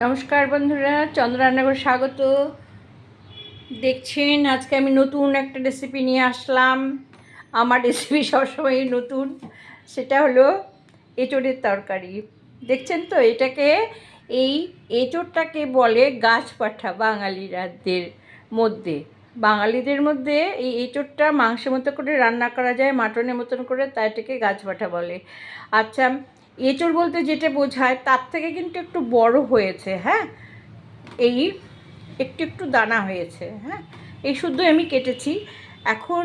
নমস্কার বন্ধুরা চন্দ্র রান্নাঘর স্বাগত। দেখছেন, আজকে আমি নতুন একটা রেসিপি নিয়ে আসলাম। আমার রেসিপি সবসময় নতুন। সেটা হলো এঁচড়ের তরকারি। দেখছেন তো, এটাকে এই এঁচড়টাকে বলে গাছ পাঠা বাঙালিরাদের মধ্যে। বাঙালিদের মধ্যে এই এঁচড়টা মাংসের মতো করে রান্না করা যায়, মাটনের মতন করে, তাই এটাকে গাছ পাঠা বলে। আচ্ছা এঁচড় বলতে যেটা বোঝায়, তার থেকে কিন্তু একটু বড় হয়েছে হ্যাঁ? এই একটু একটু দানা হয়েছে হ্যাঁ? এই শুদ্ধ আমি কেটেছি। এখন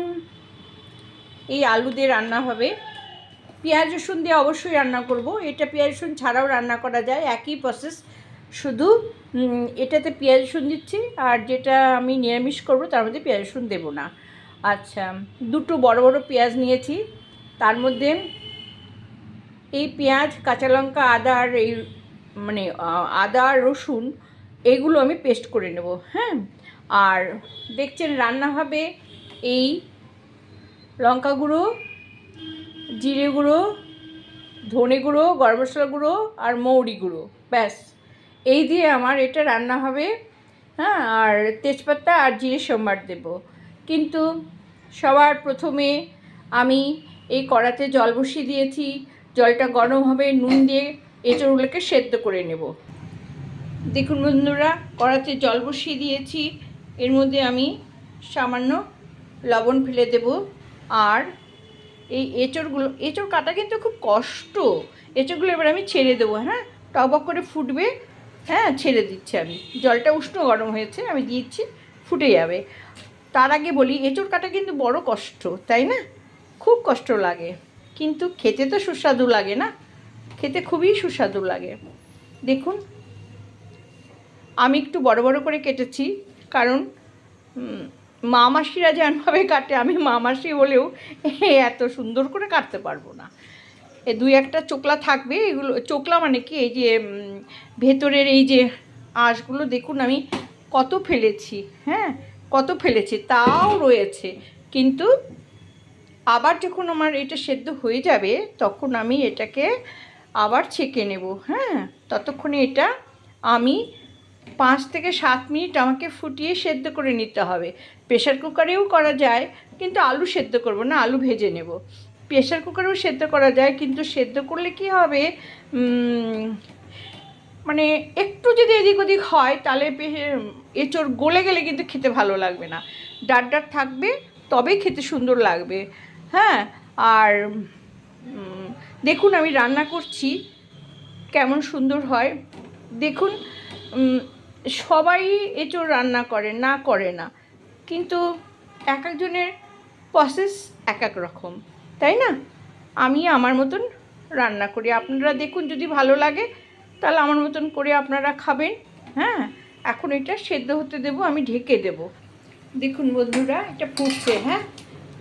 এই আলু দিয়ে রান্না হবে। পেঁয়াজ, রসুন দিয়ে অবশ্যই রান্না করব। এটা পেঁয়াজ, রসুন ছাড়াও রান্না করা যায়, একই প্রসেস শুধু এটাতে পেঁয়াজ, রসুন দিচ্ছি, আর যেটা আমি নিরামিষ করব, তার মধ্যে পেঁয়াজ, রসুন দেবো না। আচ্ছা দুটো বড় বড় পেঁয়াজ নিয়েছি। তার মধ্যে এই পেঁয়াজ, কাঁচা লঙ্কা, আদা আর এই মানে আদা রসুন এগুলো আমি পেস্ট করে নেব হ্যাঁ? আর দেখছেন রান্না হবে এই লঙ্কা গুঁড়ো, জিরে গুঁড়ো, ধনে গুঁড়ো, গরম মশলা গুঁড়ো আর মৌরি গুঁড়ো, ব্যাস। এই দিয়ে আমার এটা রান্না হবে হ্যাঁ? আর তেজপাতা আর জিরে সোমবার দেব। কিন্তু সবার প্রথমে আমি এই কড়াতে জল বসিয়ে দিয়েছি জলটা গরম হবে, নুন দিয়ে এঁচড়গুলোকে সেদ্ধ করে নেব। দেখুন বন্ধুরা, কড়াতে জল বসিয়ে দিয়েছি। এর মধ্যে আমি সামান্য লবণ ফেলে দেব। আর এই এঁচড়গুলো, এঁচড় কাটা কিন্তু খুব কষ্ট। এঁচড়গুলো এবার আমি ছেড়ে দেবো হ্যাঁ? টকবক করে ফুটবে হ্যাঁ ছেড়ে দিচ্ছি আমি। জলটা উষ্ণ গরম হয়েছে, আমি দিচ্ছি ফুটে যাবে। তার আগে বলি, এঁচড় কাটা কিন্তু বড় কষ্ট, তাই না? খুব কষ্ট লাগে। কিন্তু খেতে তো সুস্বাদু লাগে না। খেতে খুবই সুস্বাদু লাগে। দেখুন, আমি একটু বড় বড় করে কেটেছি, কারণ মা মাসিরা যেমনভাবে কাটে, আমি মা মাসি হলেও এত সুন্দর করে কাটতে পারব না। এ দুই একটা চোকলা থাকবে, এগুলো, চোকলা মানে কি? এই যে ভেতরের এই যে আঁশগুলো, দেখুন আমি কত ফেলেছি হ্যাঁ? কত ফেলেছি, তাও রয়েছে। কিন্তু আবার যখন আমার এটা সেদ্ধ হয়ে যাবে, তখন আমি এটাকে আবার ছেঁকে নেব হ্যাঁ? ততক্ষণে এটা আমি পাঁচ থেকে সাত মিনিট আমাকে ফুটিয়ে সেদ্ধ করে নিতে হবে। প্রেশার কুকারেও করা যায়, কিন্তু আলু সেদ্ধ করব না, আলু ভেজে নেব। প্রেশার কুকারেও সেদ্ধ করা যায়, কিন্তু সেদ্ধ করলে কি হবে? মানে একটু যদি এদিক ওদিক হয়, তাহলে এঁচড় গলে গেলে কিন্তু খেতে ভালো লাগবে না। ডাট ডাট থাকবে, তবেই খেতে সুন্দর লাগবে। হ্যাঁ আর দেখুন আমি রান্না করছি, কেমন সুন্দর হয়। দেখুন সবাই এঁচড় রান্না করে, না করে না। কিন্তু এক একজনের প্রসেস এক এক রকম, তাই না? আমি আমার মতন রান্না করি। আপনারা দেখুন, যদি ভালো লাগে, তাহলে আমার মতন করে আপনারা খাবেন। হ্যাঁ এখন এটা সেদ্ধ হতে দেবো, আমি ঢেকে দেব। দেখুন বন্ধুরা, এটা ফুটছে হ্যাঁ?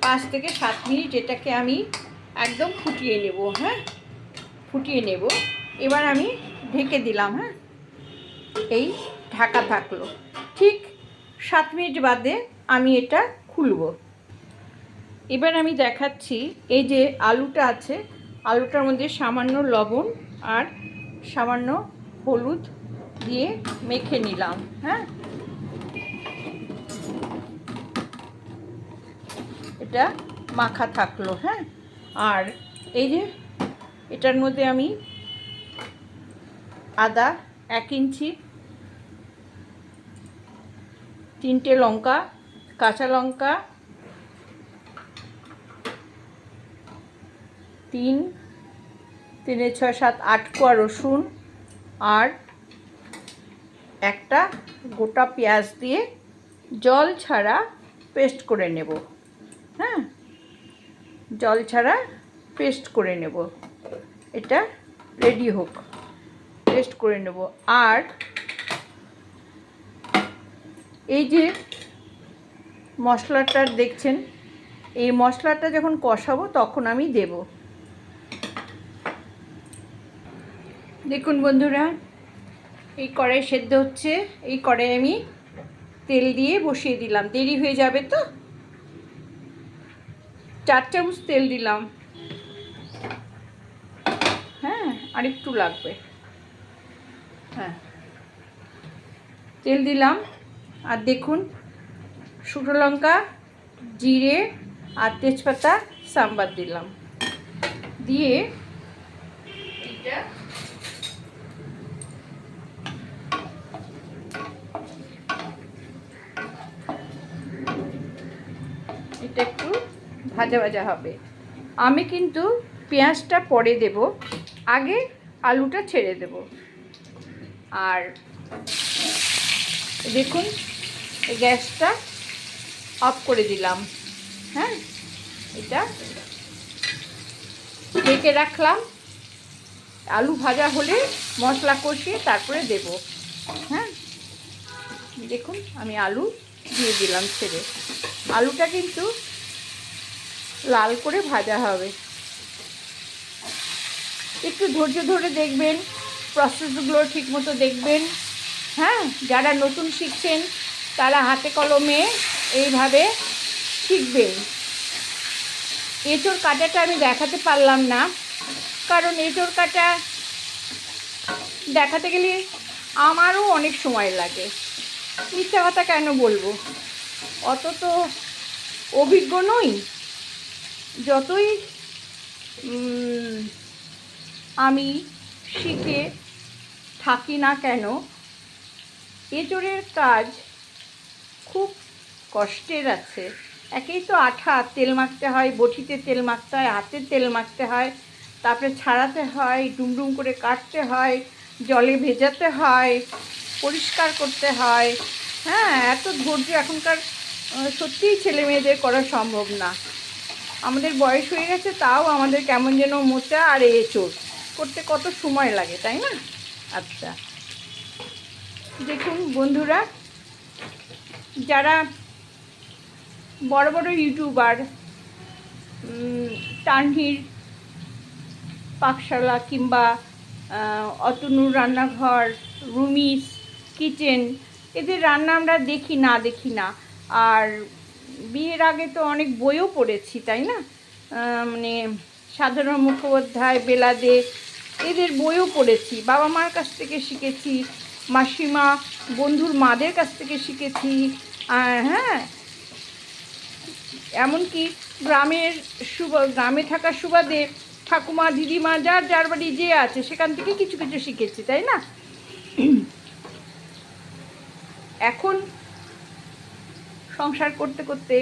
পাঁচ থেকে সাত মিনিট এটাকে আমি একদম ফুটিয়ে নেব হ্যাঁ? ফুটিয়ে নেব। এবার আমি ঢেকে দিলাম হ্যাঁ? এই ঢাকা থাকল। ঠিক সাত মিনিট বাদে আমি এটা খুলব। এবার আমি দেখাচ্ছি এই যে আলুটা আছে, আলুটার মধ্যে সামান্য লবণ আর সামান্য হলুদ দিয়ে মেখে নিলাম হ্যাঁ? এটা মাখা থাকল হ্যাঁ? আর এই যে এটার মধ্যে আমি আদা এক ইঞ্চি, তিনটে লঙ্কা, কাঁচা লঙ্কা, তিন, তিনে ছয়, সাত, আট কোয়া রসুন আর একটা গোটা পেঁয়াজ দিয়ে জল ছাড়া পেস্ট করে নেব। হ্যাঁ জল ছাড়া পেস্ট করে নেব। এটা রেডি হোক। পেস্ট করে নেব। আর এই যে মশলাটা দেখছেন, এই মশলাটা যখন কষাবো তখন আমি দেব। দেখুন বন্ধুরা, এই কড়াই সেদ্ধ হচ্ছে। এই কড়াই আমি তেল দিয়ে বসিয়ে দিলাম। দেরি হয়ে যাবে তো? চার চামচ তেল দিলাম। হ্যাঁ আর একটু লাগবে। হ্যাঁ। তেল দিলাম। আর দেখুন, শুকনো লঙ্কা, জিরে আর তেজপাতা, সাম্বার দিলাম। দিয়ে একটু ভাজা ভাজা হবে। আমি কিন্তু পেঁয়াজটা পরে দেব, আগে আলুটা ছেড়ে দেব। আর দেখুন গ্যাসটা অফ করে দিলাম। হ্যাঁ এটা ঢেকে রাখলাম। আলু ভাজা হলে মশলা কষিয়ে তারপরে দেব। হ্যাঁ দেখুন, আমি আলু দিয়ে দিলাম ছেড়ে। আলুটা কিন্তু লাল করে ভাজা হবে। একটু ধৈর্য ধরে দেখবেন প্রসেসগুলো ঠিকমতো দেখবেন। হ্যাঁ যারা নতুন শিখছেন, তারা হাতে কলমে এইভাবে শিখবেন। এঁচোড় কাটাটা আমি দেখাতে পারলাম না, কারণ এঁচোড় কাটা দেখাতে গেলে আমারও অনেক সময় লাগে। মিথ্যা কথা কেন বলব? অত তো অভিজ্ঞ নই। যতই আমি শিখে থাকি না কেন এঁচোড়ের কাজ খুব কষ্টের আছে। একেই তো আঠা, তেল মাখতে হয়, বটিতে তেল মাখতে হয়, হাতে তেল মাখতে হয়, তারপরে ছাড়াতে হয়, ডুমডুম করে কাটতে হয়, জলে ভেজাতে হয়, পরিষ্কার করতে হয়। হ্যাঁ এত ধৈর্য এখনকার সত্যিই ছেলে মেয়েদের করা সম্ভব না। আমাদের বয়স হয়ে গেছে, তাও আমাদের কেমন যেন মোচা আর এঁচোড় করতে কত সময় লাগে, তাই না? আচ্ছা। দেখুন বন্ধুরা, যারা বড় বড় ইউটিউবার তানভীর পাকশালা কিংবা অতনুর রান্নাঘর, রুমিস, কিচেন, এদের রান্না আমরা দেখি না দেখি না। আর বিয়ের আগে তো অনেক বইও পড়েছি, তাই না? মানে সাধারণ মুখোপাধ্যায়, বেলাদে এদের বইও পড়েছি, বাবা মার কাছ থেকে শিখেছি, মাসিমা বন্ধুর মাদের কাছ থেকে শিখেছি হ্যাঁ এমনকি গ্রামের গ্রামে থাকার সুবাদে ঠাকুমা, দিদিমা, যার যার বাড়ি যে আছে, সেখান থেকে কিছু কিছু শিখেছি, তাই না? এখন সংসার করতে করতে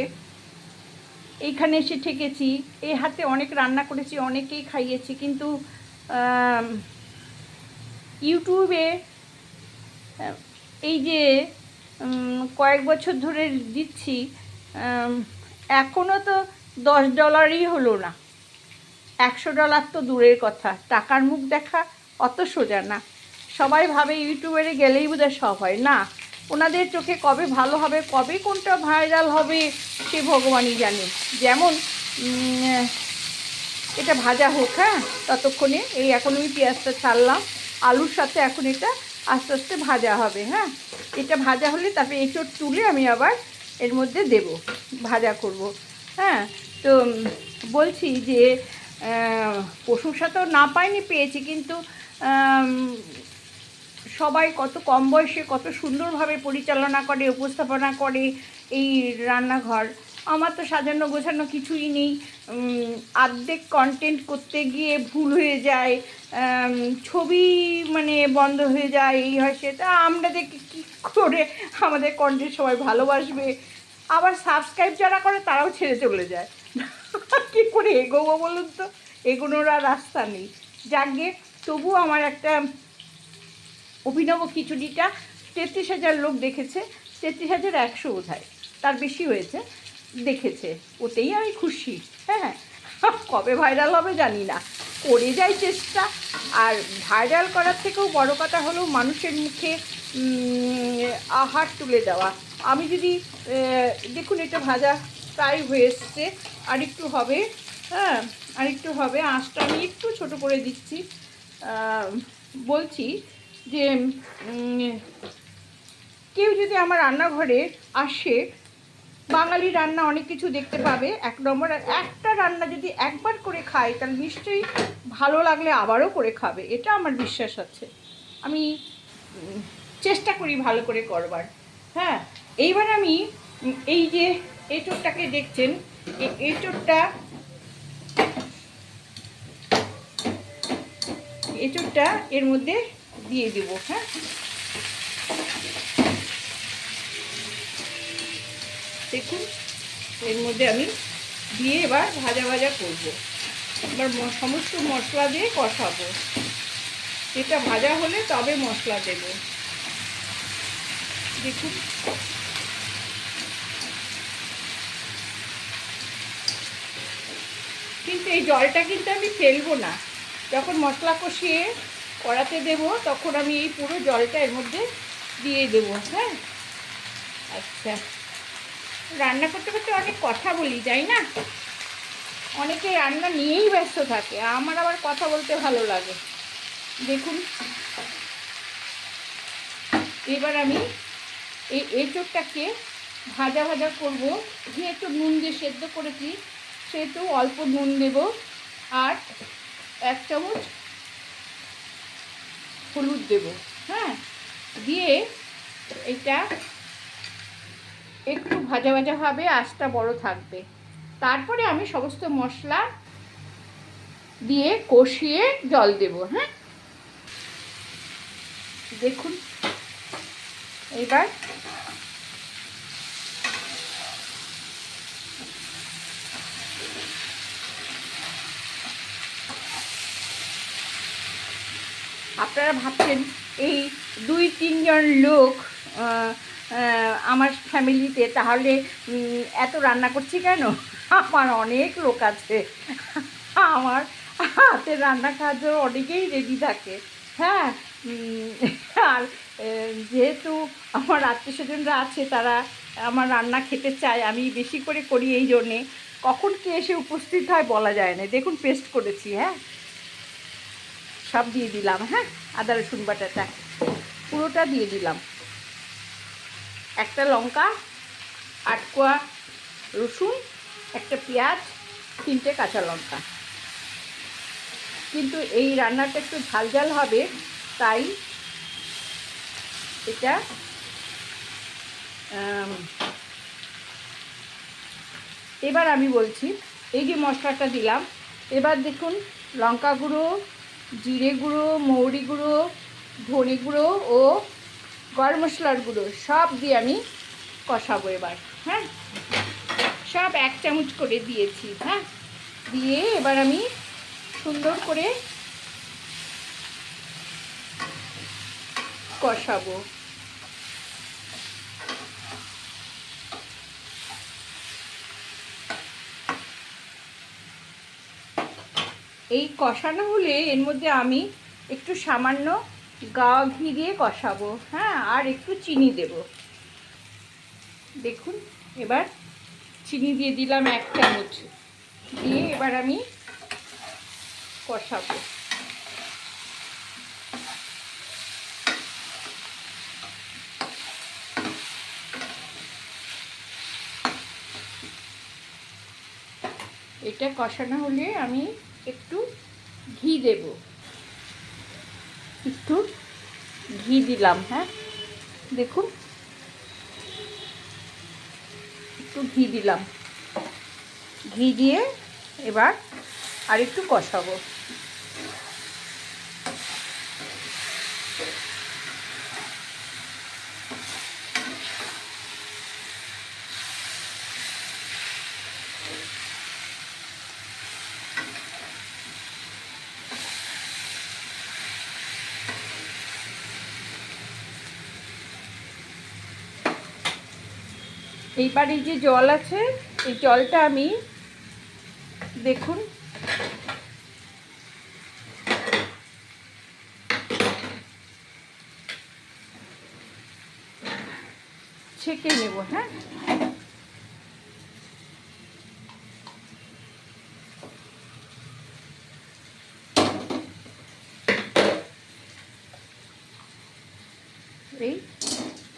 এইখানে এসে ঠেকেছি। এই হাতে অনেক রান্না করেছি, অনেকেই খাইয়েছি, কিন্তু ইউটিউবে এই যে কয়েক বছর ধরে দিচ্ছি এখনও তো দশ ডলারই হলো না। একশো ডলার তো দূরের কথা, টাকার মুখ দেখা অত সোজা না। সবাই ভাবে ইউটিউবারে গেলেই বোধহয় সব হয়। না ওনাদের চোখে কবে ভালো হবে, কবে কোনটা ভাইরাল হবে, সে ভগবানই জানে। যেমন এটা ভাজা হোক হ্যাঁ ততক্ষণে। এই এখন আমি পেঁয়াজটা ছাড়লাম। আলুর সাথে এখন এটা আস্তে আস্তে ভাজা হবে হ্যাঁ। এটা ভাজা হলে তারপরে এঁচোড় তুলে আমি আবার এর মধ্যে দেব, ভাজা করব হ্যাঁ। তো বলছি যে প্রশংসা তো না পাইনি, পেয়েছি, কিন্তু সবাই কত কম বয়সে কত সুন্দরভাবে পরিচালনা করে, উপস্থাপনা করে এই রান্নাঘর। আমার তো সাজানো গোছানো কিছুই নেই। আর্ধেক কন্টেন্ট করতে গিয়ে ভুল হয়ে যায় ছবি মানে বন্ধ হয়ে যায়, এই হয় সেটা। আমরা দেখি কী করে আমাদের কন্টেন্ট সবাই ভালোবাসবে। আবার সাবস্ক্রাইব যারা করে, তারাও ছেড়ে চলে যায়। কী করে এগোবো বলুন তো? এগোনোর আর রাস্তা নেই। যাকে তবুও আমার একটা অভিনব খিচুড়িটা তেত্রিশ হাজার লোক দেখেছে, তেত্রিশ হাজার একশো বোধহয়। তার বেশি হয়েছে, দেখেছে। ওতেই আমি খুশি। হ্যাঁ কবে ভাইরাল হবে জানি না। করে যাই চেষ্টা। আর ভাইরাল করার থেকেও বড় কথা হলো মানুষের মুখে আহার তুলে দেওয়া। আমি যদি দেখুন এটা ভাজা প্রায় হয়ে এসছে। আর একটু হবে হ্যাঁ আর একটু হবে। আঁচটা আমি একটু ছোট করে দিচ্ছি। বলছি যে কেউ যদি আমার রান্নাঘরে আসে, বাঙালি রান্না অনেক কিছু দেখতে পাবে। এক নম্বর, আর একটা রান্না যদি একবার করে খায়, তাহলে নিশ্চয়ই ভালো লাগলে আবারও করে খাবে। এটা আমার বিশ্বাস আছে। আমি চেষ্টা করি ভালো করে করবার। হ্যাঁ এইবার আমি এই যে এঁচোড়টাকে দেখছেন এই এঁচোড়টা এঁচোড়টা এর মধ্যে দিয়ে দেব হ্যাঁ? দেখুন, এর মধ্যে আমি দিয়ে এবার ভাজা ভাজা করব। এবার সমস্ত মশলা দিয়ে কষাবো। এটা ভাজা হলে তবে মশলা দেব। দেখুন। কিন্তু এই জলটা কিন্তু আমি ফেলব না। যখন মশলা কষিয়ে কড়াতে দেব, তখন আমি এই পুরো জলটা এর মধ্যে দিয়ে দেব হ্যাঁ? আচ্ছা। রান্না করতে করতে অনেক কথা বলি যাই না? অনেকে রান্না নিয়েই ব্যস্ত থাকে, আমার আবার কথা বলতে ভালো লাগে। দেখুন। এবার আমি এই এঁচোড়টাকে ভাজা ভাজা করব যেহেতু নুন দিয়ে সেদ্ধ করেছি, সেহেতু অল্প নুন দেব, আর এক চামচ হলুদ দেব হ্যাঁ? দিয়ে এটা একটু ভাজা ভাজা হবে, আঁচটা বড় থাকবে। তারপরে আমি সমস্ত মশলা দিয়ে কষিয়ে জল দেব হ্যাঁ? দেখুন, এবার আপনারা ভাবছেন, এই দুই, তিনজন লোক আমার ফ্যামিলিতে, তাহলে এত রান্না করছি কেন? আমার অনেক লোক আছে। আমার হাতের রান্না খাওয়ার জন্য অনেকেই রেডি থাকে। হ্যাঁ আর যেহেতু আমার আত্মীয় স্বজনরা আছে, তারা আমার রান্না খেতে চায়, আমি বেশি করে করি এই জন্যে। কখন কে এসে উপস্থিত হয় বলা যায় না। দেখুন পেস্ট করেছি হ্যাঁ। সব দিয়ে দিলাম হ্যাঁ? আদা, রসুন বাটাটা। পুরোটা দিয়ে দিলাম। একটা লঙ্কা আটকোয়া রসুন, একটা পেঁয়াজ, তিনটে কাঁচা লঙ্কা। কিন্তু এই রান্নাটা একটু ঝাল ঝাল হবে, তাই এটা এবার আমি বলছি, এই যে মশলাটা দিলাম, এবার দেখুন লঙ্কা গুঁড়ো জিরে গুঁড়ো, মৌরি গুঁড়ো, ধনে গুঁড়ো ও গরম মশলার গুঁড়ো সব দিয়ে আমি কষাবো এবার হ্যাঁ? সব এক চামচ করে দিয়েছি হ্যাঁ? দিয়ে এবার আমি সুন্দর করে কষাবো। এই কষানো হলে এর মধ্যে আমি একটু সামান্য গা ঘি দিয়ে কষাবো হ্যাঁ আর একটু চিনি দেব। দেখুন, এবার চিনি দিয়ে দিলাম এক চামচ। দিয়ে এবার আমি কষাবো। এটা কষানো হলে আমি একটু ঘি দেব। একটু ঘি দিলাম হ্যাঁ? দেখুন। একটু ঘি দিলাম। ঘি দিয়ে এবার আর একটু কষাবো। এই যে জল আছে, এই জলটা আমি দেখুন। ছেঁকে নেব হ্যাঁ? এই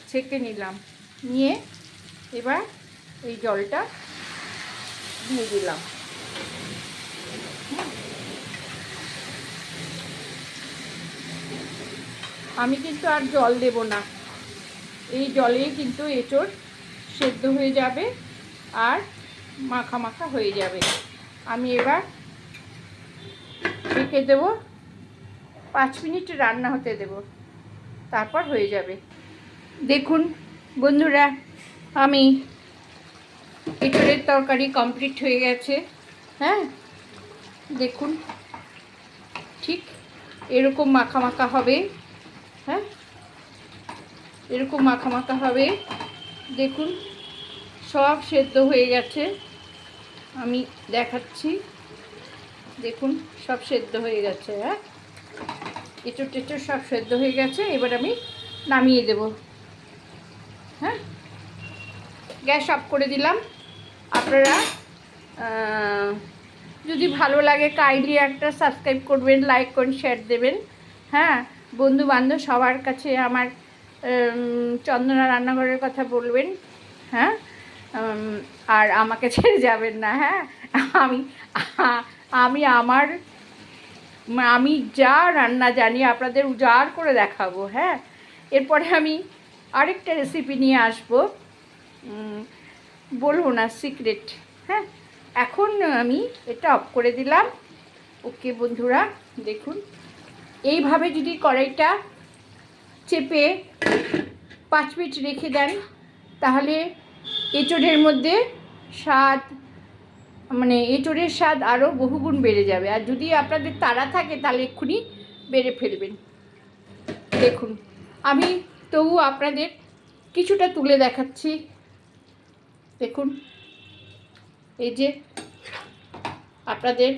ছেঁকে নিলাম। নিয়ে এবার এই জলটা দিয়ে দিলাম। আমি কিন্তু আর জল দেব না। এই জলেই কিন্তু এঁচড় সেদ্ধ হয়ে যাবে আর মাখা মাখা হয়ে যাবে। আমি এবার রেখে দেবো, পাঁচ মিনিট রান্না হতে দেব, তারপর হয়ে যাবে। দেখুন বন্ধুরা আমি এঁচড়ের তরকারি কমপ্লিট হয়ে গেছে। হ্যাঁ দেখুন, ঠিক এরকম মাখা মাখা হবে। হ্যাঁ এরকম মাখা মাখা হবে। দেখুন, সব সেদ্ধ হয়ে গেছে। আমি দেখাচ্ছি। দেখুন, সব সেদ্ধ হয়ে গেছে হ্যাঁ। এঁচড় টেচড় সব সেদ্ধ হয়ে গেছে। এবার আমি নামিয়ে দেব। হ্যাঁ গ্যাস অফ করে দিলাম। আপনারা যদি ভালো লাগে কাইন্ডলি একটা সাবস্ক্রাইব করবেন লাইক করুন শেয়ার দেবেন। হ্যাঁ বন্ধু বান্ধব সবার কাছে আমার চন্দনা রান্নাঘরের কথা বলবেন। হ্যাঁ আর আমাকে ছেড়ে যাবেন না হ্যাঁ। আমি আমি আমার, আমি যা রান্না জানি, আপনাদের উজাড় করে দেখাবো হ্যাঁ। এরপরে আমি আরেকটা রেসিপি নিয়ে আসব। বলব না সিক্রেট হ্যাঁ এখন আমি এটা অফ করে দিলাম। ওকে বন্ধুরা, দেখুন। এইভাবে যদি কড়াইটা চেপে পাঁচ মিনিট রেখে দেন, তাহলে এঁচড়ের মধ্যে স্বাদ মানে এঁচড়ের স্বাদ আরও বহুগুণ বেড়ে যাবে। আর যদি আপনাদের তাড়া থাকে, তাহলে এক্ষুনি বেড়ে ফেলবেন। দেখুন, আমি তবু আপনাদের কিছুটা তুলে দেখাচ্ছি। দেখুন। এই যে আপনাদের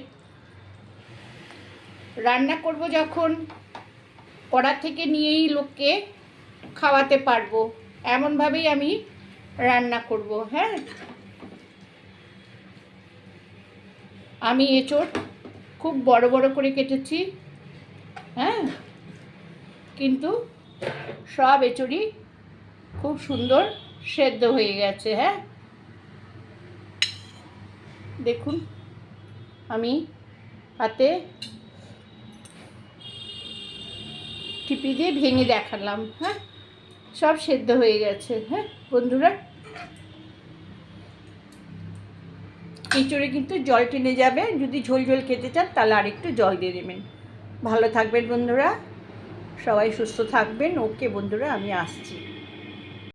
রান্না করব যখন, কড়া থেকে নিয়েই লোককে খাওয়াতে পারব। এমনভাবেই আমি রান্না করব হ্যাঁ? আমি এঁচড় খুব বড় বড় করে কেটেছি হ্যাঁ? কিন্তু সব এঁচড়ই খুব সুন্দর সেদ্ধ হয়ে গেছে হ্যাঁ? দেখুন, আমি হাতে টিপি দিয়ে ভেঙে দেখালাম হ্যাঁ? সব সেদ্ধ হয়ে গেছে হ্যাঁ? বন্ধুরা? এঁচড়ে কিন্তু জল টেনে যাবে, যদি ঝোল ঝোল খেতে চান তাহলে আরেকটু জল দিয়ে দেবেন। ভালো থাকবেন বন্ধুরা, সবাই সুস্থ থাকবেন। ওকে বন্ধুরা, আমি আসছি।